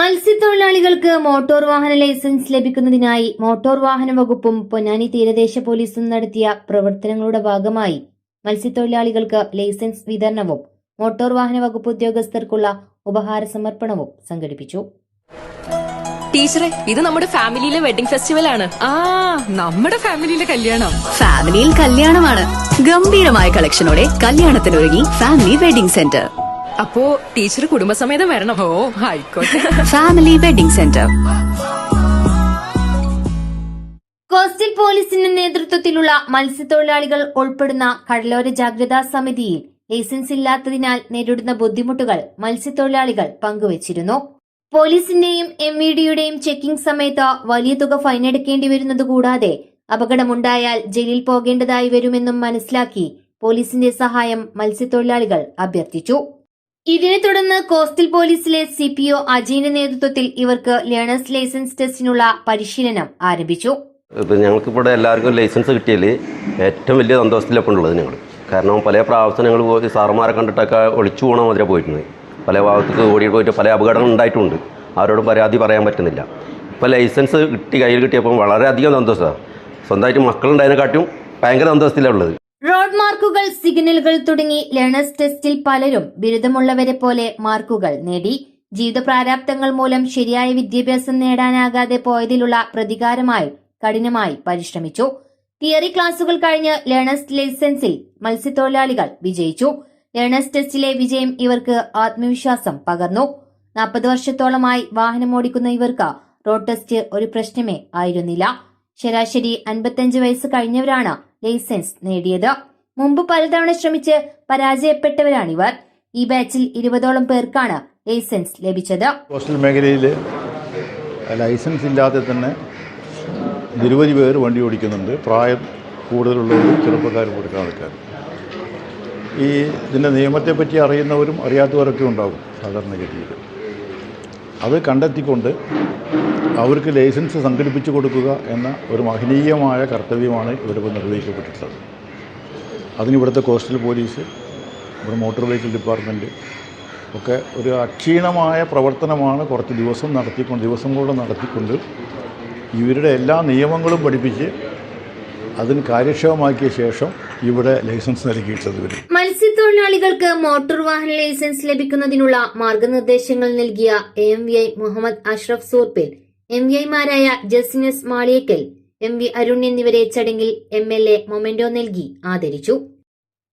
മത്സ്യത്തൊഴിലാളികൾക്ക് മോട്ടോർ വാഹന ലൈസൻസ് ലഭിക്കുന്നതിനായി മോട്ടോർ വാഹന വകുപ്പും പൊന്നാനി തീരദേശ പോലീസും നടത്തിയ പ്രവർത്തനങ്ങളുടെ ഭാഗമായി മത്സ്യത്തൊഴിലാളികൾക്ക് ലൈസൻസ് വിതരണവും മോട്ടോർ വാഹന വകുപ്പ് ഉദ്യോഗസ്ഥർക്കുള്ള ഉപഹാര സമർപ്പണവും സംഘടിപ്പിച്ചു. ടീച്ചറെ ഇത് നമ്മുടെ ഫാമിലിയിലെ വെഡിംഗ് ഫെസ്റ്റിവൽ ആണ് ആ നമ്മുടെ ഫാമിലിയിലെ കല്യാണം. ഫാമിലിയിൽ കല്യാണമാണ്. ഗംഭീരമായ കളക്ഷനോടെ കല്യാണത്തിനൊരുങ്ങി ഫാമിലി വെഡിംഗ് സെന്റർ. അപ്പോ ടീച്ചർ കുടുംബസമേതം വരണം. ഓ ആയിക്കോട്ടെ. ഫാമിലി വെഡിംഗ് സെന്റർ കോസ്റ്റൽ പോലീസിന്റെ നേതൃത്വത്തിലുള്ള മത്സ്യത്തൊഴിലാളികൾ ഉൾപ്പെടുന്ന കടലോര ജാഗ്രതാ സമിതിയിൽ ലൈസൻസ് ഇല്ലാത്തതിനാൽ നേരിടുന്ന ബുദ്ധിമുട്ടുകൾ മത്സ്യത്തൊഴിലാളികൾ പങ്കുവച്ചിരുന്നു. പോലീസിന്റെയും എം ഇ ഡിയുടെയും ചെക്കിംഗ് സമയത്ത് വലിയ തുക ഫൈനടക്കേണ്ടി വരുന്നത് കൂടാതെ അപകടമുണ്ടായാൽ ജയിലിൽ പോകേണ്ടതായി വരുമെന്നും മനസ്സിലാക്കി പോലീസിന്റെ സഹായം മത്സ്യത്തൊഴിലാളികൾ അഭ്യർത്ഥിച്ചു. ഇതിനെ തുടർന്ന് കോസ്റ്റൽ പോലീസിലെ സി പി ഒ അജയന്റെ നേതൃത്വത്തിൽ ഇവർക്ക് ലേണേഴ്സ് ലൈസൻസ് ടെസ്റ്റിനുള്ള പരിശീലനം ആരംഭിച്ചു. ഞങ്ങൾക്ക് ഇവിടെ എല്ലാവർക്കും ലൈസൻസ് കിട്ടിയതിൽ ഏറ്റവും വലിയ സന്തോഷത്തിലൊപ്പം ഉള്ളത് ഞങ്ങൾ. കാരണം പല പ്രാവശ്യം ഞങ്ങൾ പോയി സാറുമാരെ കണ്ടിട്ടൊക്കെ ഒളിച്ചു പോകണ മാതിരി പോയിട്ടുണ്ട് പല ഭാഗത്തേക്ക് ഓടി പോയിട്ട് പല അപകടങ്ങൾ ഉണ്ടായിട്ടുണ്ട്. ആരോടും പരാതി പറയാൻ പറ്റുന്നില്ല. ഇപ്പോൾ ലൈസൻസ് കിട്ടി കയ്യിൽ കിട്ടിയപ്പോൾ വളരെയധികം സന്തോഷമാണ് സ്വന്തമായിട്ട് മക്കളുണ്ടായതിനെക്കാട്ടും ഭയങ്കര സന്തോഷത്തിലാണ് ഉള്ളത്. റോഡ് മാർക്കുകൾ സിഗ്നലുകൾ തുടങ്ങി ലേണേഴ്സ് ടെസ്റ്റിൽ പലരും ബിരുദമുള്ളവരെ പോലെ മാർക്കുകൾ നേടി. ജീവിത പ്രാരാബ്ദങ്ങൾ മൂലം ശരിയായ വിദ്യാഭ്യാസം നേടാനാകാതെ പോയതിലുള്ള പ്രതികാരമായി കഠിനമായി പരിശ്രമിച്ചു. തിയറി ക്ലാസുകൾ കഴിഞ്ഞ് ലേണേഴ്സ് ലൈസൻസിൽ മത്സ്യത്തൊഴിലാളികൾ വിജയിച്ചു. ലേണേഴ്സ് ടെസ്റ്റിലെ വിജയം ഇവർക്ക് ആത്മവിശ്വാസം പകർന്നു. നാൽപ്പത് വർഷത്തോളമായി വാഹനം ഓടിക്കുന്ന ഇവർക്ക് റോഡ് ടെസ്റ്റ് ഒരു പ്രശ്നമേ ആയിരുന്നില്ല. ശരാശരി അൻപത്തിയഞ്ച് വയസ്സ് കഴിഞ്ഞവരാണ് ലൈസൻസ് നേടിയത്. മുമ്പ് പലതവണ ശ്രമിച്ച് പരാജയപ്പെട്ടവരാണിവർ. ഈ ബാച്ചിൽ ഇരുപതോളം പേർക്കാണ് ലൈസൻസ് ലഭിച്ചത്. കോസ്റ്റൽ മേഖലയിൽ ലൈസൻസ് ഇല്ലാതെ തന്നെ നിരവധി പേർ വണ്ടി ഓടിക്കുന്നുണ്ട്. പ്രായം കൂടുതലുള്ളവരും ചെറുപ്പക്കാരും കൊടുക്കുന്ന ആൾക്കാർ. ഈ ഇതിന്റെ നിയമത്തെപ്പറ്റി അറിയുന്നവരും അറിയാത്തവരൊക്കെ ഉണ്ടാകും സാധാരണഗതിയിൽ. അത് കണ്ടെത്തിക്കൊണ്ട് അവർക്ക് ലൈസൻസ് സംഘടിപ്പിച്ചു കൊടുക്കുക എന്ന ഒരു മഹനീയമായ കർത്തവ്യമാണ് ഇവരിപ്പോൾ നിർവഹിക്കപ്പെട്ടിട്ടുള്ളത്. അതിന് ഇവിടുത്തെ കോസ്റ്റൽ പോലീസ് ഇവിടെ മോട്ടോർ വെഹിക്കിൾ ഡിപ്പാർട്ട്മെന്റ് ഒക്കെ ഒരു അക്ഷീണമായ പ്രവർത്തനമാണ് കുറച്ച് ദിവസം നടത്തിക്കൊണ്ട് ദിവസം കൊണ്ട് നടത്തിക്കൊണ്ട് ഇവരുടെ എല്ലാ നിയമങ്ങളും പഠിപ്പിച്ച് അതിന് കാര്യക്ഷമമാക്കിയ ശേഷം ഇവിടെ ലൈസൻസ് നൽകിയിട്ടത് വരും മത്സ്യത്തൊഴിലാളികൾക്ക് മോട്ടോർ വാഹന ലൈസൻസ് ലഭിക്കുന്നതിനുള്ള മാർഗനിർദ്ദേശങ്ങൾ നൽകിയ M V I Muhammad Ashraf സൂർപ്പിൽ M V ഐമാരായ ജസ്റ്റിനസ് മാളിയക്കൽ എം വി അരുൺ എന്നിവരെ ചടങ്ങിൽ എം എൽ എ മൊമെന്റോ നൽകി ആദരിച്ചു.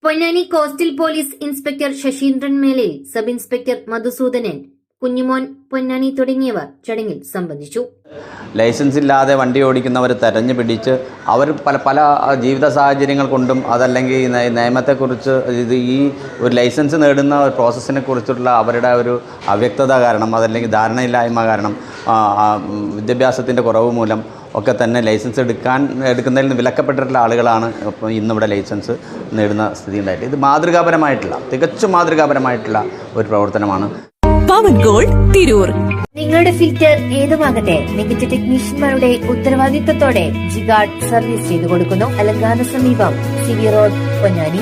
Ponnani coastal police inspector Sasheendran Melayil sub inspector Madhusoodanan Kunjumon Ponnani തുടങ്ങിയവർ ചടങ്ങിൽ സംബന്ധിച്ചു. ലൈസൻസ് ഇല്ലാതെ വണ്ടി ഓടിക്കുന്നവർ തെരഞ്ഞു പിടിച്ച് അവർ പല പല ജീവിത സാഹചര്യങ്ങൾ കൊണ്ടും അതല്ലെങ്കിൽ നിയമത്തെക്കുറിച്ച് ഇത് ഈ ഒരു ലൈസൻസ് നേടുന്ന പ്രോസസ്സിനെ കുറിച്ചുള്ള അവരുടെ ഒരു അവ്യക്തത കാരണം അതല്ലെങ്കിൽ ധാരണയില്ലായ്മ കാരണം വിദ്യാഭ്യാസത്തിന്റെ കുറവ് മൂലം ഒക്കെ തന്നെ ലൈസൻസ് എടുക്കാൻ എടുക്കുന്നതിൽ നിന്ന് വിലക്കപ്പെട്ടിട്ടുള്ള ആളുകളാണ് ഇപ്പോൾ ഇന്നിവിടെ ലൈസൻസ് നേടുന്ന സ്ഥിതി ഉണ്ടായിട്ട്. ഇത് മാതൃകാപരമായിട്ടുള്ള തികച്ചും മാതൃകാപരമായിട്ടുള്ള ഒരു പ്രവർത്തനമാണ്. പവൻ ഗോൾഡ് തിരൂർ. നിങ്ങളുടെ ഫിൽറ്റർ ഏതുമാകട്ടെ മികച്ച ടെക്നീഷ്യന്മാരുടെ ഉത്തരവാദിത്തത്തോടെ ജിഗാർഡ് സർവീസ് ചെയ്തു കൊടുക്കുന്നു അലങ്കാന സമീപം സിവി റോഡ് പൊന്നാനി.